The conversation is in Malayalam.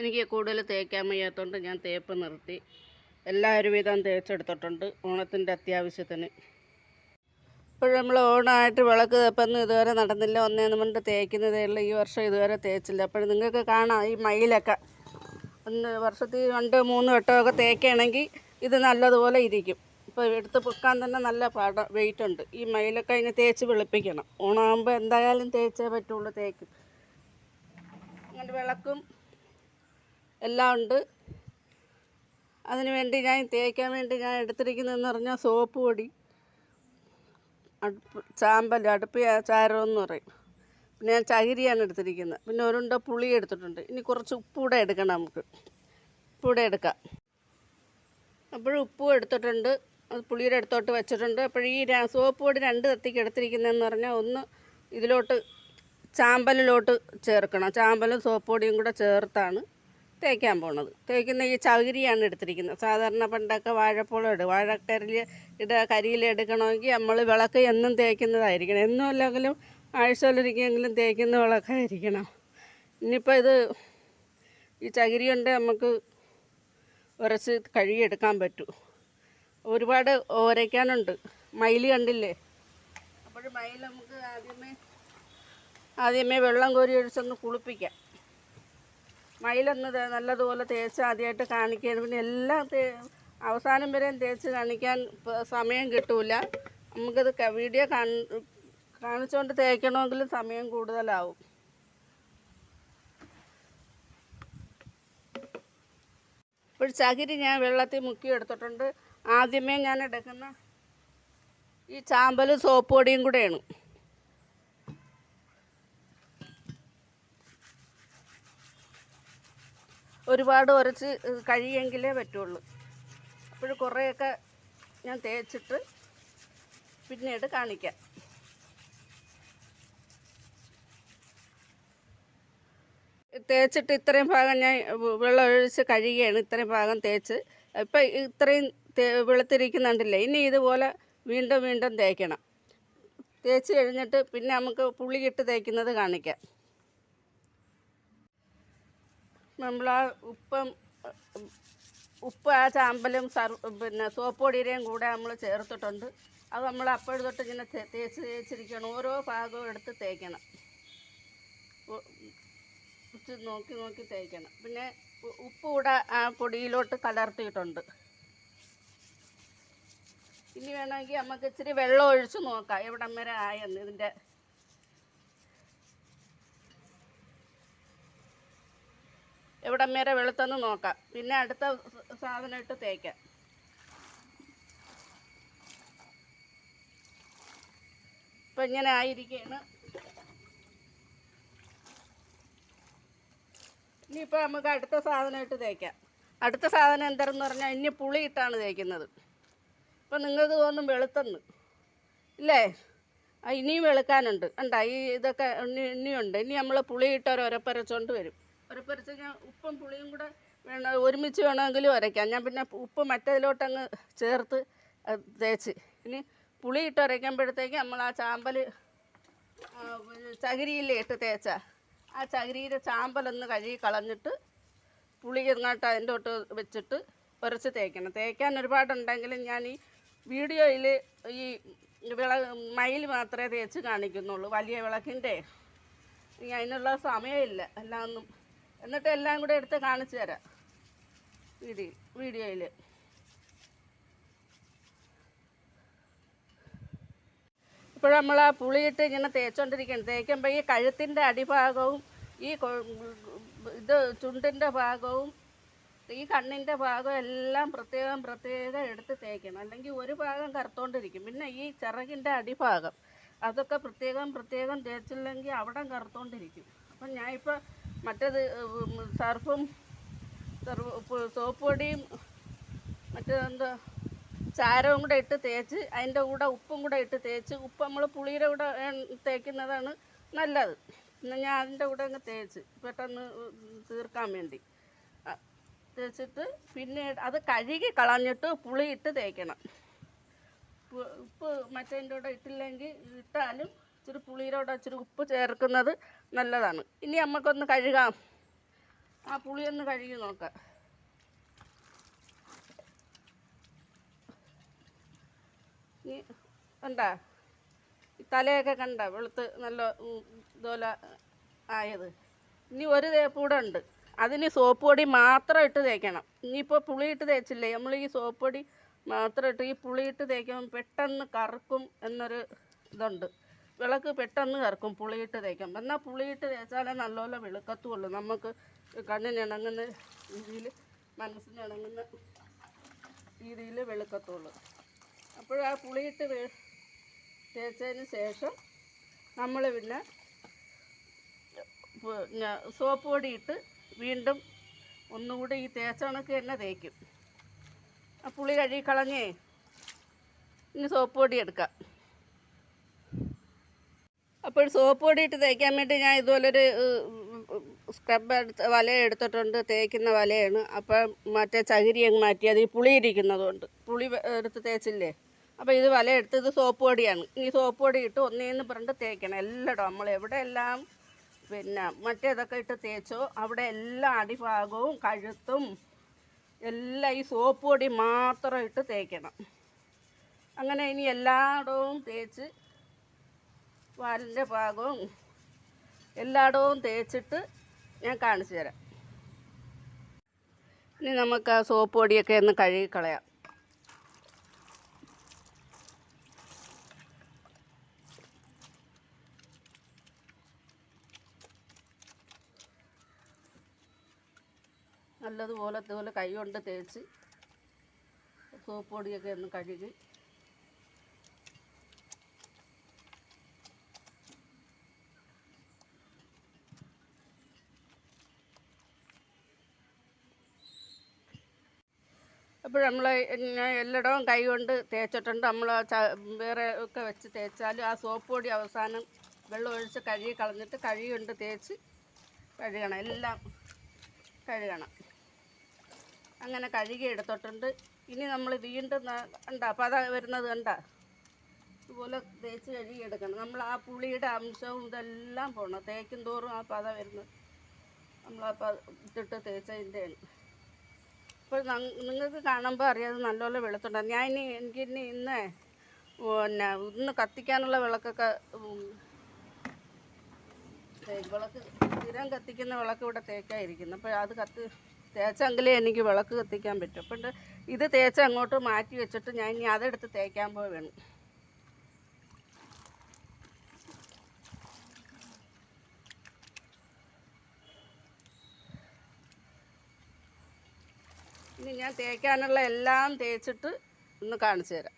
എനിക്ക് കൂടുതൽ തേക്കാൻ വയ്യാത്തതുകൊണ്ട് ഞാൻ തേപ്പ് നിർത്തി. എല്ലാവരും വിധം തേച്ചെടുത്തിട്ടുണ്ട് ഓണത്തിന്റെ അത്യാവശ്യത്തിന്. ഇപ്പോഴും നമ്മൾ ഓണമായിട്ട് വിളക്ക് തേപ്പൊന്നും ഇതുവരെ നടന്നില്ല. ഒന്നേന്ന് കൊണ്ട് തേക്കുന്നതേ ഉള്ളൂ. ഈ വർഷം ഇതുവരെ തേച്ചില്ല. അപ്പോൾ നിങ്ങൾക്ക് കാണാം ഈ മയിലൊക്കെ. ഒന്ന് വർഷത്തിൽ രണ്ട് മൂന്ന് വട്ടമൊക്കെ തേക്കുകയാണെങ്കിൽ ഇത് നല്ലതുപോലെ ഇരിക്കും. ഇപ്പോൾ എടുത്ത് പൊക്കാൻ തന്നെ നല്ല പാട വെയിറ്റ് ഉണ്ട്. ഈ മയിലൊക്കെ അതിനെ തേച്ച് വെളുപ്പിക്കണം. ഓണമാകുമ്പോൾ എന്തായാലും തേച്ചേ പറ്റുള്ളൂ തേക്കും. അങ്ങനെ വിളക്കും. എല്ലാം ഉണ്ട്. അതിന് വേണ്ടി ഞാൻ തേക്കാൻ വേണ്ടി ഞാൻ എടുത്തിരിക്കുന്നതെന്ന് പറഞ്ഞാൽ സോപ്പ് പൊടി അടുപ്പ് ചാമ്പൽ അടുപ്പ് ചാരമെന്ന് പറയും. പിന്നെ ഞാൻ ചകിരിയാണ് എടുത്തിരിക്കുന്നത്. പിന്നെ ഒരുണ്ട പുളി എടുത്തിട്ടുണ്ട്. ഇനി കുറച്ച് ഉപ്പൂടെ എടുക്കണം നമുക്ക്. ഉപ്പൂടെ എടുക്കാം. അപ്പോഴും ഉപ്പും എടുത്തിട്ടുണ്ട്. അത് പുളിയുടെ അടുത്തോട്ട് വെച്ചിട്ടുണ്ട്. അപ്പോൾ ഈ സോപ്പ് പൊടി രണ്ട് തത്തിക്ക് എടുത്തിരിക്കുന്നതെന്ന് പറഞ്ഞാൽ ഒന്ന് ഇതിലോട്ട് ചാമ്പലിലോട്ട് ചേർക്കണം. ചാമ്പലും സോപ്പ് പൊടിയും കൂടെ ചേർത്താണ്. തേക്കാൻ പോണത്. തേക്കുന്ന ഈ ചകിരിയാണ് എടുത്തിരിക്കുന്നത്. സാധാരണ പണ്ടൊക്കെ വാഴപ്പോളം ഇടും. വാഴക്കരിൽ ഇട കരിയിൽ എടുക്കണമെങ്കിൽ നമ്മൾ വിളക്ക് എന്നും തേക്കുന്നതായിരിക്കണം. എന്നും അല്ലെങ്കിലും ആഴ്ചയിലൊരിക്കലെങ്കിലും തേക്കുന്ന വിളക്കായിരിക്കണം. ഇനിയിപ്പോൾ ഇത് ഈ ചകിരി കൊണ്ട് നമുക്ക് ഉരച്ച് കഴുകിയെടുക്കാൻ പറ്റൂ. ഒരുപാട് ഓരയ്ക്കാനുണ്ട്. മയിൽ കണ്ടില്ലേ? അപ്പോൾ മയിൽ നമുക്ക് ആദ്യമേ ആദ്യമേ വെള്ളം കോരി ഒഴിച്ചൊന്ന് കുളിപ്പിക്കാം. മയിലൊന്ന് നല്ലതുപോലെ തേച്ച് ആദ്യമായിട്ട് കാണിക്കുകയാണ് പിന്നെ എല്ലാം അവസാനം വരെയും തേച്ച് കാണിക്കാൻ സമയം കിട്ടില്ല നമുക്കത് വീഡിയോ കാണി കാണിച്ചുകൊണ്ട് തേക്കണമെങ്കിൽ സമയം കൂടുതലാവും. ഇപ്പോൾ ചകിരി ഞാൻ വെള്ളത്തിൽ മുക്കി എടുത്തിട്ടുണ്ട്. ആദ്യമേ ഞാൻ എടുക്കുന്ന ഈ ചാമ്പലും സോപ്പ് പൊടിയും കൂടെയാണ്. ഒരുപാട് ഉരച്ച് കഴിയെങ്കിലേ പറ്റുള്ളൂ. അപ്പോൾ കുറേയൊക്കെ ഞാൻ തേച്ചിട്ട് പിന്നീട് കാണിക്കാം. തേച്ചിട്ട് ഇത്രയും ഭാഗം ഞാൻ വെള്ളം ഒഴിച്ച് കഴുകിയാണ് ഇത്രയും ഭാഗം തേച്ച്. ഇപ്പം ഇത്രയും വെളുത്തിരിക്കുന്നുണ്ടല്ലേ ഇനി ഇതുപോലെ വീണ്ടും വീണ്ടും തേക്കണം. തേച്ച് കഴിഞ്ഞിട്ട് പിന്നെ നമുക്ക് പുളിയിട്ട് തേക്കുന്നത് കാണിക്കാം. നമ്മൾ ആ ഉപ്പം ഉപ്പ് ആ ചാമ്പലും സർ പിന്നെ സോപ്പൊടിയുടെയും കൂടെ നമ്മൾ ചേർത്തിട്ടുണ്ട്. അത് നമ്മൾ അപ്പോഴും തൊട്ട് ഇങ്ങനെ തേച്ച് തേച്ചിരിക്കണം ഓരോ ഭാഗവും എടുത്ത് തേക്കണം. നോക്കി നോക്കി തേക്കണം. പിന്നെ ഉപ്പ് കൂടെ ആ പൊടിയിലോട്ട് കലർത്തിയിട്ടുണ്ട്. ഇനി വേണമെങ്കിൽ നമുക്ക് ഇച്ചിരി വെള്ളം ഒഴിച്ച് നോക്കാം. എവിടം വരെ ആയെന്ന് ഇതിന്റെ എവിടം മേരെ വെളുത്തെന്ന് നോക്കാം. പിന്നെ അടുത്ത സാധനം ഇട്ട് തേക്കാം. ഇപ്പം ഇങ്ങനെ ആയിരിക്കുകയാണ് ഇനിയിപ്പോൾ നമുക്ക് അടുത്ത സാധനം ഇട്ട് തേക്കാം. അടുത്ത സാധനം എന്താണെന്ന് പറഞ്ഞാൽ ഇനി പുളി ഇട്ടാണ് തേക്കുന്നത്. അപ്പം നിങ്ങൾക്ക് തോന്നും വെളുത്തെന്ന്. ഇല്ലേ? ഇനിയും വെളുക്കാനുണ്ട്. കണ്ടാ? ഈ ഇതൊക്കെ ഇനി ഇനിയുണ്ട്. ഇനി നമ്മൾ പുളിയിട്ടൊരു ഉരപ്പരച്ചുകൊണ്ട് വരും. ഉരപ്പരച്ച് ഞാൻ ഉപ്പും പുളിയും കൂടെ വേണം ഒരുമിച്ച് വേണമെങ്കിലും ഉരയ്ക്കാം ഞാൻ പിന്നെ ഉപ്പ് മറ്റേതിലോട്ടങ്ങ് ചേർത്ത് തേച്ച്. ഇനി പുളി ഇട്ട് ഉരയ്ക്കുമ്പോഴത്തേക്ക് നമ്മൾ ആ ചാമ്പൽ ആ, ചകിരിയില്ലേ ഇട്ട് തേച്ച ആ ചകിരിയുടെ ചാമ്പലൊന്ന് കഴുകി കളഞ്ഞിട്ട് പുളി ഇങ്ങോട്ട് അതിന്റെ തൊട്ട് വെച്ചിട്ട് ഉരച്ച് തേക്കണം. തേക്കാൻ ഒരുപാടുണ്ടെങ്കിലും ഞാൻ ഈ വീഡിയോയിൽ ഈ വിള മയിൽ മാത്രമേ തേച്ച് കാണിക്കുന്നുള്ളൂ. വലിയ വിളക്കിന്റെ. ഇനി അതിനുള്ള സമയമില്ല. എല്ലാം ഒന്നും എന്നിട്ട് എല്ലാം കൂടെ എടുത്ത് കാണിച്ചു തരാം. വീഡിയോ വീഡിയോയിൽ ഇപ്പോൾ നമ്മൾ ആ പുളിയിട്ട് ഇങ്ങനെ തേച്ചുകൊണ്ടിരിക്കുകയാണ് തേക്കുമ്പോൾ ഈ കഴുത്തിന്റെ അടിഭാഗവും ഈ ഇത് ചുണ്ടിന്റെ ഭാഗവും ഈ കണ്ണിന്റെ ഭാഗവും എല്ലാം പ്രത്യേകം പ്രത്യേകം എടുത്ത് തേക്കണം. അല്ലെങ്കിൽ ഒരു ഭാഗം കറുത്തോണ്ടിരിക്കും. പിന്നെ ഈ ചിറകിന്റെ അടിഭാഗം അതൊക്കെ പ്രത്യേകം പ്രത്യേകം തേച്ചില്ലെങ്കിൽ അവിടെ കറുത്തോണ്ടിരിക്കും. അപ്പം ഞാനിപ്പോൾ മറ്റേത് സർഫും സോപ്പ് പൊടിയും മറ്റേതെന്താ ചാരവും കൂടെ ഇട്ട് തേച്ച് അതിന്റെ കൂടെ ഉപ്പും കൂടെ ഇട്ട് തേച്ച് ഉപ്പ് നമ്മൾ പുളിയുടെ കൂടെ തേക്കുന്നതാണ് നല്ലത്. പിന്നെ ഞാൻ അതിന്റെ കൂടെ അങ്ങ് തേച്ച് പെട്ടെന്ന് തീർക്കാൻ വേണ്ടി. തേച്ചിട്ട് പിന്നെ അത് കഴുകി കളഞ്ഞിട്ട് പുളി ഇട്ട് തേക്കണം. ഉപ്പ് ഉപ്പ് മറ്റേതിന്റെ കൂടെ ഇട്ടില്ലെങ്കിൽ ഇട്ടാലും ഇച്ചിരി പുളിയുടെ കൂടെ ഇച്ചിരി ഉപ്പ് ചേർക്കുന്നത് നല്ലതാണ്. ഇനി നമുക്കൊന്ന് കഴുകാം. ആ പുളി ഒന്ന് കഴുകി നോക്കാം. ഇനി കണ്ടാ? തലയൊക്കെ കണ്ട വെളുത്ത് നല്ല ഇതുപോലെ ആയത്? ഇനി ഒരു തേപ്പ് കൂടെ ഉണ്ട്. അതിന് സോപ്പ് പൊടി മാത്രം ഇട്ട് തേക്കണം. ഇനിയിപ്പോൾ പുളി ഇട്ട് തേച്ചില്ലേ? നമ്മൾ ഈ സോപ്പ് പൊടി മാത്രം ഇട്ട് ഈ പുളി ഇട്ട് തേക്കുമ്പോൾ പെട്ടെന്ന് കറുക്കും എന്നൊരു ഇതുണ്ട്. വിളക്ക് പെട്ടെന്ന് കറക്കും പുളിയിട്ട് തേക്കും. എന്നാൽ പുളിയിട്ട് തേച്ചാലേ നല്ലപോലെ വെളുക്കത്തുള്ളൂ. നമുക്ക് കണ്ണിന് ഇണങ്ങുന്ന രീതിയിൽ മനസ്സിന് ഇണങ്ങുന്ന രീതിയിൽ വെളുക്കത്തുള്ളൂ. അപ്പോൾ ആ പുളിയിട്ട് തേച്ചതിന് ശേഷം നമ്മൾ പിന്നെ സോപ്പ് പൊടിയിട്ട് വീണ്ടും ഒന്നുകൂടി ഈ തേച്ച കണക്ക് തന്നെ തേക്കും. ആ പുളി കഴുകി കളഞ്ഞേ ഇനി സോപ്പ് പൊടി എടുക്കാം. അപ്പോൾ സോപ്പ് പൊടി ഇട്ട് തേക്കാൻ വേണ്ടി ഞാൻ ഇതുപോലൊരു സ്ക്രബ് എടുത്ത് വല എടുത്തിട്ടുണ്ട്. തേക്കുന്ന വലയാണ്. അപ്പം മറ്റേ ചകിരി അങ്ങ് മാറ്റി അത് ഈ പുളി ഇരിക്കുന്നതുകൊണ്ട്. പുളി എടുത്ത് തേച്ചില്ലേ? അപ്പോൾ ഇത് വല എടുത്ത് ഇത് സോപ്പ് പൊടിയാണ്. ഈ സോപ്പ് പൊടി ഇട്ട് ഒന്നേന്ന് പറഞ്ഞിട്ട് തേക്കണം. എല്ലായിടും നമ്മൾ എവിടെയെല്ലാം പിന്നെ മറ്റേതൊക്കെ ഇട്ട് തേച്ചോ അവിടെ എല്ലാ അടിഭാഗവും കഴുത്തും എല്ലാം ഈ സോപ്പ് പൊടി മാത്രം ഇട്ട് തേക്കണം. അങ്ങനെ ഇനി എല്ലായിടവും തേച്ച് വാലിന്റെ ഭാഗവും എല്ലായിടവും തേച്ചിട്ട് ഞാൻ കാണിച്ചു തരാം. ഇനി നമുക്ക് ആ സോപ്പ് പൊടിയൊക്കെ ഒന്ന് കഴുകി കളയാം. നല്ലതുപോലെ ഇതുപോലെ കൈ കൊണ്ട് തേച്ച് സോപ്പ് പൊടിയൊക്കെ ഒന്ന് കഴുകി അപ്പോൾ നമ്മൾ എല്ലായിടവും കൈ കൊണ്ട് തേച്ചിട്ടുണ്ട്. നമ്മൾ വേറെ ഒക്കെ വെച്ച് തേച്ചാലും ആ സോപ്പ് പൊടി അവസാനം വെള്ളം ഒഴിച്ച് കഴുകി കളഞ്ഞിട്ട് കഴുകി കൊണ്ട് തേച്ച് കഴുകണം. എല്ലാം കഴുകണം. അങ്ങനെ കഴുകി എടുത്തിട്ടുണ്ട്. ഇനി നമ്മൾ വീണ്ടും ന- അപ്പം പത വരുന്നത് കണ്ടാ? ഇതുപോലെ തേച്ച് കഴുകി എടുക്കണം. നമ്മൾ ആ പുളിയുടെ അംശവും ഇതെല്ലാം പോകണം തേക്കും തോറും ആ പത വരുന്നത്. നമ്മൾ ആ പ ഇട്ടിട്ട് തേച്ചതിന്റെയാണ് ഇപ്പോൾ നിങ്ങൾക്ക് കാണുമ്പോൾ അറിയാതെ നല്ലപോലെ വെളുത്തുണ്ട് ഞാൻ ഇനി എനിക്ക് ഇനി ഇന്ന് പിന്നെ ഇന്ന് കത്തിക്കാനുള്ള വിളക്കൊക്കെ വിളക്ക് സ്ഥിരം കത്തിക്കുന്ന വിളക്ക് ഇവിടെ തേക്കായിരിക്കുന്നു. അപ്പോൾ അത് കത്ത് തേച്ചെങ്കിലേ എനിക്ക് വിളക്ക് കത്തിക്കാൻ പറ്റും. അപ്പം ഇത് തേച്ച് അങ്ങോട്ട് മാറ്റി വെച്ചിട്ട് ഞാൻ ഇനി അതെടുത്ത് തേക്കാൻ പോയി വേണം ഇനി ഞാൻ തേക്കാനുള്ള എല്ലാം തേച്ചിട്ട് ഒന്ന് കാണിച്ചു തരാം.